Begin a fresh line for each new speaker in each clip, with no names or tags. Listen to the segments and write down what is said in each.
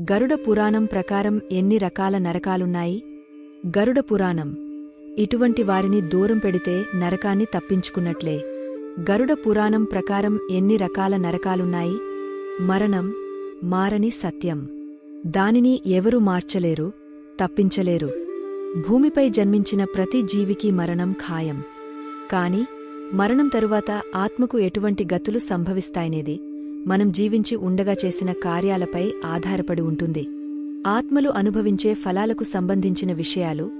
గరుడ పురాణం ప్రకారం ఎన్ని రకాల నరకాలున్నాయి? గరుడ పురాణం. ఇటువంటి వారిని దూరం పెడితే నరకాన్ని తప్పించుకున్నట్లే. గరుడ పురాణం ప్రకారం ఎన్ని రకాల నరకాలున్నాయి? మరణం మారని సత్యం. దానిని ఎవరు మార్చలేరు తప్పించలేరు. భూమిపై జన్మించిన ప్రతి జీవికి మరణం ఖాయం. కాని మరణం తరువాత ఆత్మకు ఎటువంటి గతులు సంభవిస్తాయనేది మనం జీవించి ఉండగా చేసిన కార్యాలపై ఆధారపడి ఉంటుంది. ఆత్మలు అనుభవించే ఫలాలకు సంబంధించిన విషయాలు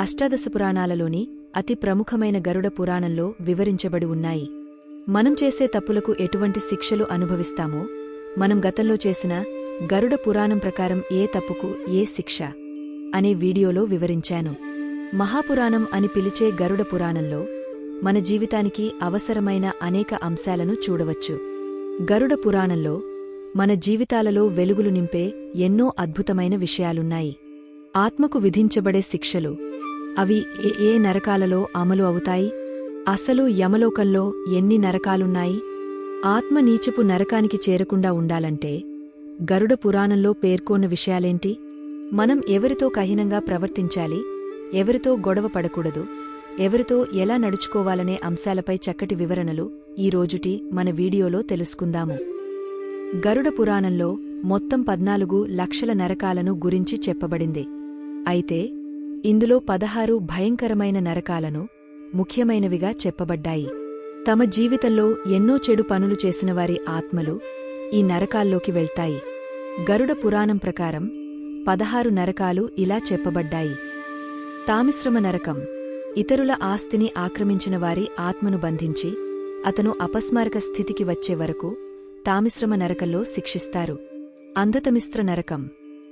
అష్టాదశ పురాణాలలోని అతి ప్రముఖమైన గరుడ పురాణంలో వివరించబడి ఉన్నాయి. మనం చేసే తప్పులకు ఎటువంటి శిక్షలు అనుభవిస్తామో మనం గతంలో చేసిన గరుడ పురాణం ప్రకారం ఏ తప్పుకు ఏ శిక్ష అనే వీడియోలో వివరించాను. మహాపురాణం అని పిలిచే గరుడ పురాణంలో మన జీవితానికి అవసరమైన అనేక అంశాలను చూడవచ్చు. గరుడ పురాణంలో మన జీవితాలలో వెలుగులు నింపే ఎన్నో అద్భుతమైన విషయాలున్నాయి. ఆత్మకు విధించబడే శిక్షలు అవి ఏ ఏ నరకాలలో అమలు అవుతాయి? అసలు యమలోకంలో ఎన్ని నరకాలున్నాయి? ఆత్మ నీచపు నరకానికి చేరకుండా ఉండాలంటే గరుడ పురాణంలో పేర్కొన్న విషయాలేంటి? మనం ఎవరితో కహినంగా ప్రవర్తించాలి? ఎవరితో గొడవ పడకూడదు? ఎవరితో ఎలా నడుచుకోవాలనే అంశాలపై చక్కటి వివరణలు ఈ రోజుటి మన వీడియోలో తెలుసుకుందాము. గరుడ పురాణంలో మొత్తం పద్నాలుగు లక్షల నరకాలను గురించి చెప్పబడింది. అయితే ఇందులో పదహారు భయంకరమైన నరకాలను ముఖ్యమైనవిగా చెప్పబడ్డాయి. తమ జీవితంలో ఎన్నో చెడు పనులు చేసిన వారి ఆత్మలు ఈ నరకాల్లోకి వెళ్తాయి. గరుడ పురాణం ప్రకారం పదహారు నరకాలు ఇలా చెప్పబడ్డాయి. తామిశ్రమ నరకం ఇతరుల ఆస్తిని ఆక్రమించిన వారి ఆత్మను బంధించి అతను అపస్మారక స్థితికి వచ్చే వరకు తామిశ్రమ నరకంలో శిక్షిస్తారు. అంధతమిశ్ర నరకం.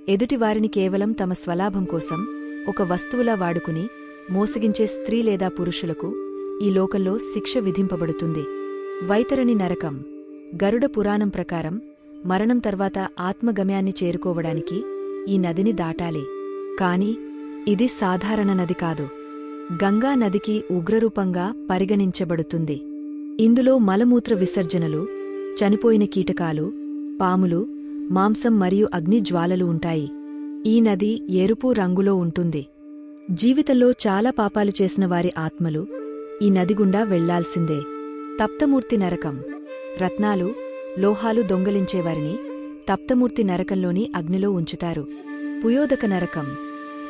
ఎదుటివారిని కేవలం తమ స్వలాభం కోసం ఒక వస్తువులా వాడుకుని మోసగించే స్త్రీ లేదా పురుషులకు ఈ లోకంలో శిక్ష విధింపబడుతుంది. వైతరణి నరకం. గరుడ పురాణం ప్రకారం మరణం తర్వాత ఆత్మగమ్యాన్ని చేరుకోవడానికి ఈ నదిని దాటాలి. కాని ఇది సాధారణ నది కాదు. గంగా నదికి ఉగ్రరూపంగా పరిగణించబడుతుంది. ఇందులో మలమూత్ర విసర్జనలు చనిపోయిన కీటకాలు పాములు మాంసం మరియు అగ్ని జ్వాలలు ఉంటాయి. ఈ నది ఎరుపు రంగులో ఉంటుంది. జీవితంలో చాలా పాపాలు చేసిన వారి ఆత్మలు ఈ నది గుండా వెళ్ళాల్సిందే. తప్తమూర్తి నరకం. రత్నాలు లోహాలు దొంగలించేవారిని తప్తమూర్తి నరకంలోని అగ్నిలో ఉంచుతారు. పుయోదక నరకం.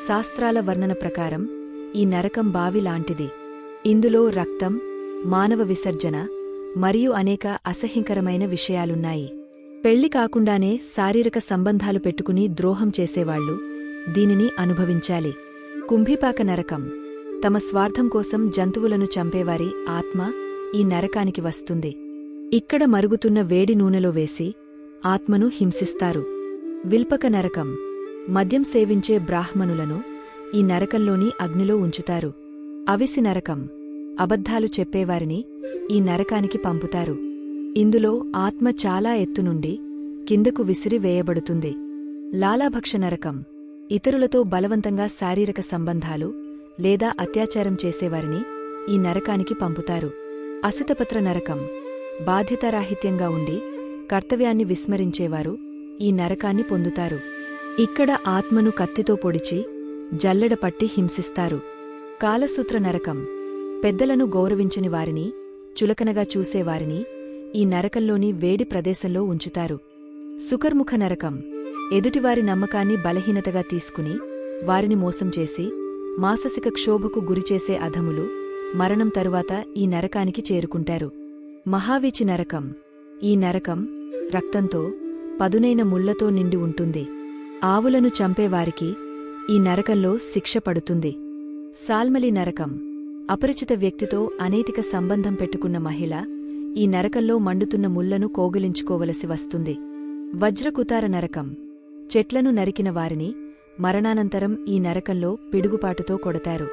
శాస్త్రాల వర్ణన ప్రకారం ఈ నరకం బావిలాంటిది. ఇందులో రక్తం మానవ విసర్జన మరియు అనేక అసహ్యకరమైన విషయాలున్నాయి. పెళ్ళి కాకుండానే శారీరక సంబంధాలు పెట్టుకుని ద్రోహం చేసేవాళ్ళు దీనిని అనుభవించాలి. కుంభిపాక నరకం తమ స్వార్థం కోసం జంతువులను చంపేవారి ఆత్మ ఈ నరకానికి వస్తుంది. ఇక్కడ మరుగుతున్న వేడి నూనెలో వేసి ఆత్మను హింసిస్తారు. విల్పక నరకం మద్యం సేవించే బ్రాహ్మణులను ఈ నరకంలోని అగ్నిలో ఉంచుతారు. అవిసి నరకం. అబద్ధాలు చెప్పేవారిని ఈ నరకానికి పంపుతారు. ఇందులో ఆత్మ చాలా ఎత్తునుండి కిందకు విసిరి వేయబడుతుంది. లాలాభక్ష నరకం. ఇతరులతో బలవంతంగా శారీరక సంబంధాలు లేదా అత్యాచారం చేసేవారిని ఈ నరకానికి పంపుతారు. అసితపత్ర నరకం. బాధ్యతారాహిత్యంగా ఉండి కర్తవ్యాన్ని విస్మరించేవారు ఈ నరకాన్ని పొందుతారు. ఇక్కడ ఆత్మను కత్తితో పొడిచి జల్లెడపట్టి హింసిస్తారు. కాలసూత్ర నరకం. పెద్దలను గౌరవించని వారిని చులకనగా చూసేవారిని ఈ నరకంలోని వేడి ప్రదేశంలో ఉంచుతారు. సుకర్ముఖ నరకం. ఎదుటివారి నమ్మకాన్ని బలహీనతగా తీసుకుని వారిని మోసం చేసి మాససిక క్షోభకు గురిచేసే అధములు మరణం తరువాత ఈ నరకానికి చేరుకుంటారు. మహావిచి నరకం. ఈ నరకం రక్తంతో పదునైన ముళ్ళతో నిండి ఉంటుంది. ఆవులను చంపేవారికి ఈ నరకంలో శిక్ష పడుతుంది. సాల్మలి నరకం అపరిచిత వ్యక్తితో అనైతిక సంబంధం పెట్టుకున్న మహిళ ఈ నరకంలో మండుతున్న ముళ్ళను కోగిలించుకోవలసి వస్తుంది. వజ్రకుతార నరకం చెట్లను నరికిన వారిని మరణానంతరం ఈ నరకంలో పిడుగుపాటుతో కొడతారు.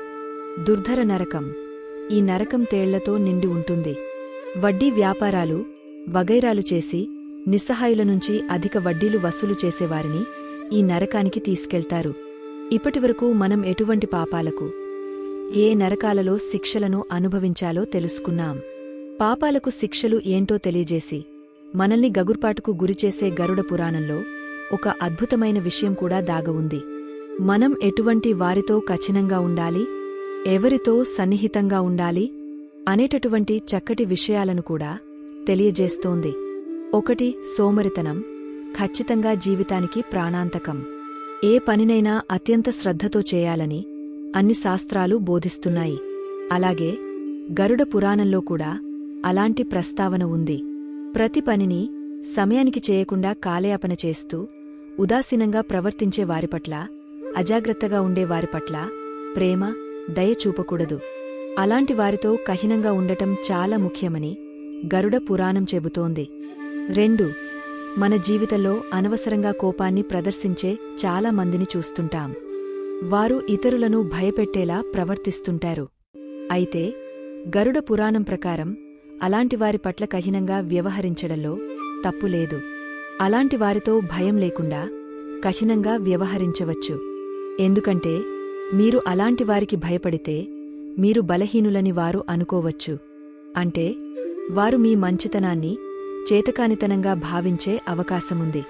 దుర్ధర నరకం ఈ నరకం తేళ్ళతో నిండి ఉంటుంది. వడ్డీ వ్యాపారాలు వగైరాలు చేసి నిస్సహాయుల నుంచి అధిక వడ్డీలు వసూలు చేసేవారిని ఈ నరకానికి తీసుకెళ్తారు. ఇప్పటివరకు మనం ఎటువంటి పాపాలకు ఏ నరకాలలో శిక్షలను అనుభవించాలో తెలుసుకున్నాం. పాపాలకు శిక్షలు ఏంటో తెలియజేసి మనల్ని గగుర్పాటుకు గురిచేసే గరుడ పురాణంలో ఒక అద్భుతమైన విషయం కూడా దాగవుంది మనం ఎటువంటి వారితో కఠినంగా ఉండాలి ఎవరితో సన్నిహితంగా ఉండాలి అనేటటువంటి చక్కటి విషయాలను కూడా తెలియజేస్తోంది. ఒకటి సోమరితనం ఖచ్చితంగా జీవితానికి ప్రాణాంతకం. ఏ పనినైనా అత్యంత శ్రద్ధతో చేయాలని అన్ని శాస్త్రాలు బోధిస్తున్నాయి. అలాగే గరుడ పురాణంలో కూడా అలాంటి ప్రస్తావన ఉంది. ప్రతి పనిని సమయానికి చేయకుండా కాలయాపన చేస్తూ ఉదాసీనంగా ప్రవర్తించే వారిపట్ల అజాగ్రత్తగా ఉండే వారిపట్ల ప్రేమ దయ చూపకూడదు. అలాంటి వారితో కఠినంగా ఉండటం చాలా ముఖ్యమని గరుడ పురాణం చెబుతోంది. రెండు మన జీవితంలో అనవసరంగా కోపాన్ని ప్రదర్శించే చాలా మందిని చూస్తుంటాం. వారు ఇతరులను భయపెట్టేలా ప్రవర్తిస్తుంటారు. అయితే గరుడ పురాణం ప్రకారం అలాంటివారి పట్ల కఠినంగా వ్యవహరించడంలో తప్పులేదు అలాంటివారితో భయం లేకుండా కఠినంగా వ్యవహరించవచ్చు. ఎందుకంటే మీరు అలాంటివారికి భయపడితే మీరు బలహీనులని వారు అనుకోవచ్చు. అంటే వారు మీ మంచితనాన్ని చేతకానితనంగా భావించే అవకాశముంది.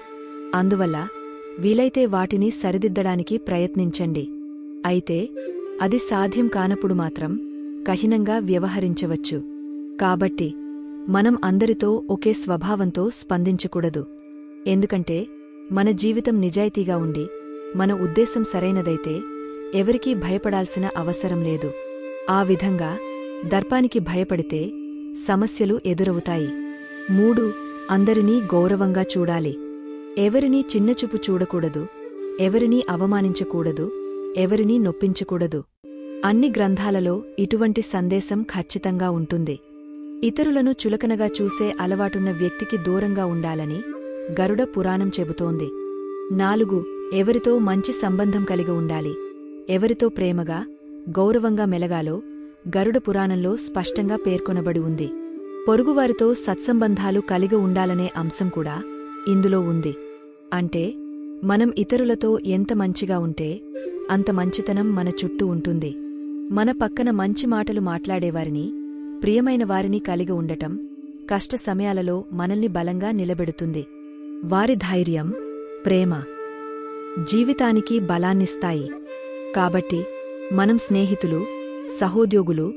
అందువల్ల వీలైతే వాటిని సరిదిద్దడానికి ప్రయత్నించండి. అయితే అది సాధ్యం కానప్పుడు మాత్రం కఠినంగా వ్యవహరించవచ్చు. కాబట్టి మనం అందరితో ఒకే స్వభావంతో స్పందించకూడదు. ఎందుకంటే మన జీవితం నిజాయితీగా ఉండి మన ఉద్దేశం సరైనదైతే ఎవరికీ భయపడాల్సిన అవసరం లేదు. ఆ విధంగా దర్పానికి భయపడితే సమస్యలు ఎదురవుతాయి. మూడు అందరినీ గౌరవంగా చూడాలి. ఎవరినీ చిన్నచూపు చూడకూడదు ఎవరినీ అవమానించకూడదు ఎవరినీ నొప్పించకూడదు. అన్ని గ్రంథాలలో ఇటువంటి సందేశం ఖచ్చితంగా ఉంటుంది. ఇతరులను చులకనగా చూసే అలవాటున్న వ్యక్తికి దూరంగా ఉండాలని గరుడ పురాణం చెబుతోంది. నాలుగు ఎవరితో మంచి సంబంధం కలిగి ఉండాలి. ఎవరితో ప్రేమగా గౌరవంగా మెలగాలో గరుడ పురాణంలో స్పష్టంగా పేర్కొనబడి ఉంది. పొరుగువారితో సత్సంబంధాలు కలిగి ఉండాలనే అంశం కూడా ఇందులో ఉంది. అంటే మనం ఇతరులతో ఎంత మంచిగా ఉంటే అంత మంచితనం మన చుట్టూ ఉంటుంది. మన పక్కన మంచి మాటలు మాట్లాడేవారిని ప్రియమైన వారిని కలిగి ఉండటం కష్ట సమయాలలో మనల్ని బలంగా నిలబెడుతుంది. వారి ధైర్యం ప్రేమ జీవితానికి బలాన్నిస్తాయి. కాబట్టి మనం స్నేహితులు సహోద్యోగులు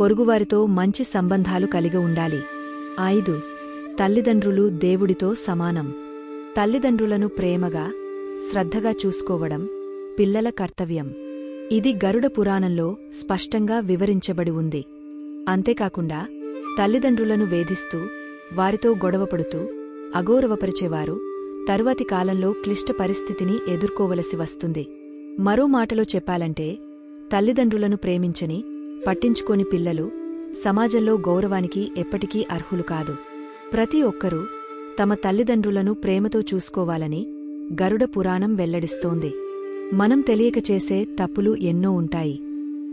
పొరుగువారితో మంచి సంబంధాలు కలిగి ఉండాలి. ఐదు. తల్లిదండ్రులు దేవుడితో సమానం. తల్లిదండ్రులను ప్రేమగా శ్రద్ధగా చూసుకోవడం పిల్లల కర్తవ్యం. ఇది గరుడ పురాణంలో స్పష్టంగా వివరించబడి ఉంది. అంతేకాకుండా తల్లిదండ్రులను వేధిస్తూ వారితో గొడవపడుతూ అగౌరవపరిచేవారు తరువాతి కాలంలో క్లిష్ట పరిస్థితిని ఎదుర్కోవలసి వస్తుంది. మరో మాటలో చెప్పాలంటే తల్లిదండ్రులను ప్రేమించని పట్టించుకోని పిల్లలు సమాజంలో గౌరవానికి ఎప్పటికీ అర్హులు కాదు. ప్రతి ఒక్కరూ తమ తల్లిదండ్రులను ప్రేమతో చూసుకోవాలని గరుడ పురాణం వెల్లడిస్తోంది. మనం తెలియక చేసే తప్పులు ఎన్నో ఉంటాయి.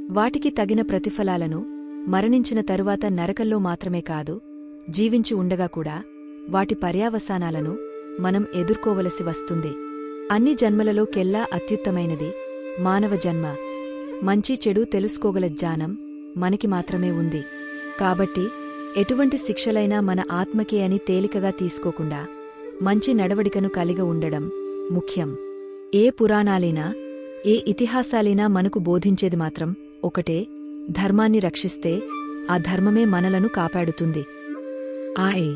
వాటికి తగిన ప్రతిఫలాలను మరణించిన తరువాత నరకల్లో మాత్రమే కాదు జీవించి ఉండగా కూడా వాటి పర్యావసానాలను మనం ఎదుర్కోవలసి వస్తుంది. అన్ని జన్మలలో కెల్లా అత్యుత్తమైనది మానవ జన్మ. మంచి చెడు తెలుసుకోగల జ్ఞానం మనకి మాత్రమే ఉంది. కాబట్టి ఎటువంటి శిక్షలైనా మన ఆత్మకే అని తేలికగా తీసుకోకుండా మంచి నడవడికను కలిగి ఉండడం ముఖ్యం. ఏ పురాణాలైనా ఏ ఇతిహాసాలైనా మనకు బోధించేది మాత్రం ఒకటే ధర్మాన్ని రక్షిస్తే ఆ ధర్మమే మనలను కాపాడుతుంది. ఆయ్